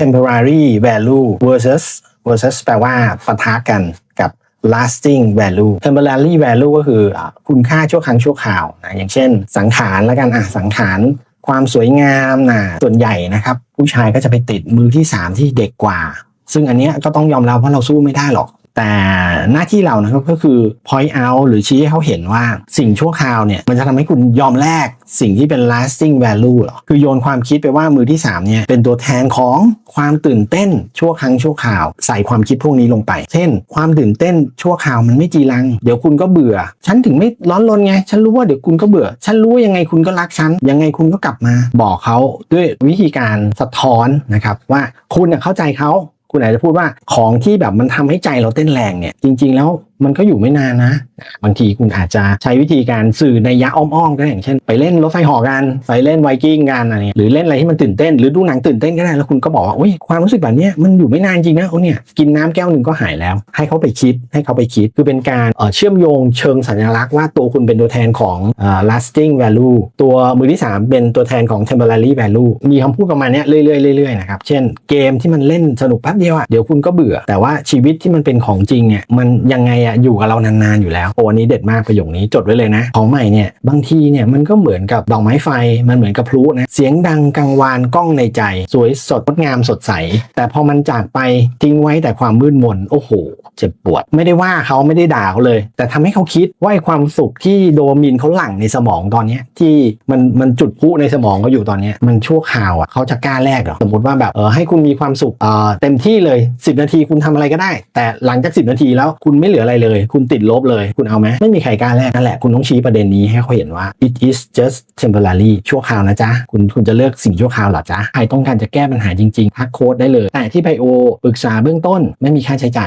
temporary value versus versus แปลว่าปะทะกันกับ lasting value temporary value ก็คือคุณค่าชั่วครั้งชั่วคราวนะอย่างเช่น สังขารแล้วกันอะสังขารความสวยงามนะส่วนใหญ่นะครับ ผู้ชายก็จะไปติดมือที่ 3 ที่เด็กกว่า ซึ่งอันเนี้ยก็ต้องยอมรับว่าเราสู้ไม่ได้หรอก แต่หน้าที่เรานะครับก็คือ point out หรือชี้ให้เขาเห็นว่าสิ่งชั่วคราวเนี่ย มันจะทำให้คุณยอมแลกสิ่งที่เป็น lasting value หรอ คือโยนความคิดไปว่ามือที่ 3 เนี่ย เป็นตัวแทนของความตื่นเต้นชั่วครั้งชั่วคราว ใส่ความคิดพวกนี้ลงไป เช่น ความตื่นเต้นชั่วคราวมันไม่จีรัง เดี๋ยวคุณก็เบื่อ ฉันถึงไม่ร้อนรนไง ฉันรู้ว่าเดี๋ยวคุณก็เบื่อ ฉันรู้ว่ายังไงคุณก็รักฉัน ยังไงคุณก็กลับมา บอกเขาด้วยวิธีการสะท้อนนะครับว่าคุณเข้าใจเขา คุณอาจจะพูดว่าของที่แบบมันทำให้ใจเราเต้นแรงเนี่ยจริง ๆ แล้วมันก็อยู่ไม่นานนะ บางทีคุณอาจจะใช้วิธีการสื่อในยะอ้อมๆก็ได้อย่างเช่น ไปเล่นรถไฟหอกัน ไปเล่นไวกิ้งกันอะไรเงี้ยหรือเล่นอะไรที่มันตื่นเต้น หรือดูหนังตื่นเต้นก็ได้แล้วคุณก็บอกว่าโอ้ยความรู้สึกแบบนี้มันอยู่ไม่นานจริงนะโอ้เนี่ยกินน้ำแก้วหนึ่งก็หายแล้ว ให้เขาไปคิดให้เขาไปคิด คือเป็นการเชื่อมโยงเชิงสัญลักษณ์ว่าตัวคุณเป็นตัวแทนของเอ่อ lasting value ตัวมือที่ 3 เป็นตัวแทนของ temporary value มีคำพูดประมาณนี้เรื่อยๆเรื่อยๆนะครับเช่นเกมที่มันเล่นสนุกแป๊บเดียวอะเดี๋ยวคุณก็เบื่อ แต่ว่าชีวิตที่มันเป็นของจริงเนี่ยมันยังไงอะอยู่กับเรานานๆอยู่แล้วโอ้อันนี้เด็ดมากประโยคนี้จดไว้เลยนะ ของใหม่เนี่ยบางทีเนี่ยมันก็เหมือนกับดอกไม้ไฟมันเหมือนกับพลุนะเสียงดังกังวานกล้องในใจ สวยสดงดงามสดใส แต่พอมันจากไปทิ้งไว้แต่ความมืดมนโอ้โห เจ็บปวด ไม่ได้ว่าเขาไม่ได้ด่าเขาเลย แต่ทำให้เขาคิดว่าความสุขที่โดมินเขาหลั่งในสมองตอนเนี้ที่มันมันจุดพุในสมองเขาอยู่ตอนเนี้มันชั่วคราวอะเขาจะกล้าแลกเหรอสมมติว่าแบบเออให้คุณมีความสุขเออเต็มที่เลย 10 นาทีคุณทำอะไรก็ได้ แต่หลังจาก 10 นาทีแล้วคุณไม่เหลืออะไรเลย คุณติดลบเลยคุณเอาไหมไม่มีใครกล้าแลกนั่นแหละคุณต้องชี้ประเด็นนี้ให้เขาเห็นว่า it is just temporary ชั่วคราวนะจ๊ะคุณคุณจะเลือกสิ่งชั่วคราวหรอจ๊ะใครต้องการจะแก้ปัญหาจริงๆทักโค้ดได้เลย แต่ที่ไบโอปรึกษาเบื้องต้นไม่มีค่าใช้จ่าย